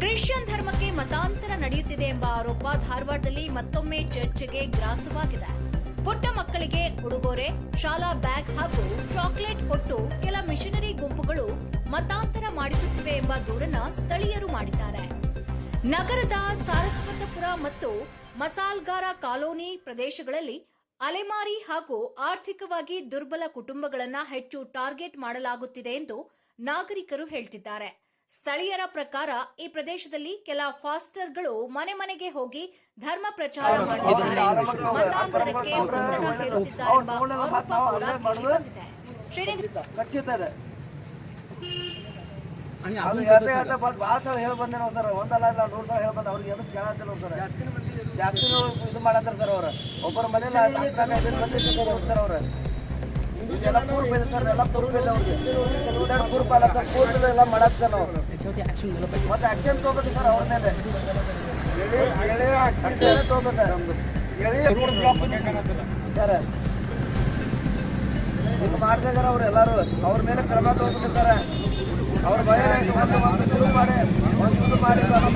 Christian ಧರ್ಮಕ್ಕೆ ಮತಾಂತರ ನಡೆಯುತ್ತಿದೆ ಎಂಬ ಆರೋಪ ಧಾರವಾಡದಲ್ಲಿ ಮತ್ತೊಮ್ಮೆ ಚರ್ಚೆಗೆ ಗ್ರಾಸವಾಗಿದೆ. ಪುಟ್ಟ ಮಕ್ಕಳಿಗೆ ಉಡುಗೊರೆ, ಶಾಲಾ ಬ್ಯಾಗ್ ಹಾಗೂ ಚಾಕ್ಲೇಟ್ ಕೊಟ್ಟು ಕೆಲ ಮಿಷನರಿ ಗುಂಪುಗಳು ಮತಾಂತರ ಮಾಡಿಸುತ್ತಿವೆ ಎಂಬ ದೂರನ್ನ ಸ್ಥಳೀಯರು ಮಾಡಿದ್ದಾರೆ. ನಗರದ ಸಾರಸ್ವತಪುರ ಮತ್ತು ಮಸಾಲ್ಗಾರ ಕಾಲೋನಿ ಪ್ರದೇಶಗಳಲ್ಲಿ ಅಲೆಮಾರಿ ಹಾಗೂ ಆರ್ಥಿಕವಾಗಿ ದುರ್ಬಲ ಕುಟುಂಬಗಳನ್ನ ಹೆಚ್ಚು ಟಾರ್ಗೆಟ್ ಮಾಡಲಾಗುತ್ತಿದೆ ಎಂದು ನಾಗರಿಕರು ಹೇಳ್ತಿದ್ದಾರೆ. ಸ್ಥಳೀಯರ ಪ್ರಕಾರ ಈ ಪ್ರದೇಶದಲ್ಲಿ ಕೆಲ ಫಾಸ್ಟರ್ಗಳು ಮನೆ ಮನೆಗೆ ಹೋಗಿ ಧರ್ಮ ಪ್ರಚಾರ ಮಾಡಿದ್ದಾರೆ ಮತಾಂತರಕ್ಕೆ ಒತ್ತಡ ಹೇರುತ್ತಿದ್ದಾರೆ ಎಂಬ ಆರೋಪ ಕೂಡ ಕೇಳಿಬಂದಿದೆ ಅದು ಹೇಳ್ತಾ ಹೇಳ್ತಾ ಬಂದು ಭಾಳ ಸಲ ಹೇಳಿ ಬಂದೆ ನಾವು ಸರ್. ಒಂದಲ್ಲ ಇಲ್ಲ ನೂರು ಸಲ ಹೇಳಿ ಬಂದ. ಅವ್ರಿಗೆ ಏನು ಕೇಳತ್ತಿಲ್ಲ ಸರ್. ಜಾಸ್ತಿ ಇದು. ಮಾಡತ್ತಾರ ಸರ್ ಅವ್ರು. ಒಬ್ಬರ ಮನೇಲಿ ಹೋಗ್ತಾರ ಅವ್ರು. ಇದೆ ಸರ್. ಎಲ್ಲ ಇದೆ ಅವ್ರಿಗೆ. ಅಲ್ಲ ಸರ್. ಎಲ್ಲ ಮಾಡತ್ ಸರ್ ನಾವು ಮತ್ತೆ ಆಕ್ಷನ್ ತಗೋಬೇಕು ಸರ್ ಅವ್ರ ಮೇಲೆ. ಎಳೆ ಎಳೆ ಆಕ್ಷನ್ ತಗೋಬೇಕು. ಎಳೆ ಸರ್. ಹಿಂಗೆ ಮಾಡ್ತಾ ಇದಾರೆ ಅವ್ರು ಎಲ್ಲಾರು. ಅವ್ರ ಮೇಲೆ ಕ್ರಮ ತಗೋಬೇಕು ಸರ್. ಅವ್ರ ಭಯ ಒಂದು ಒಂದು ಶುರು ಮಾಡಿ ಒಂದು ಶುರು ಮಾಡಿ ಎಲ್ಲ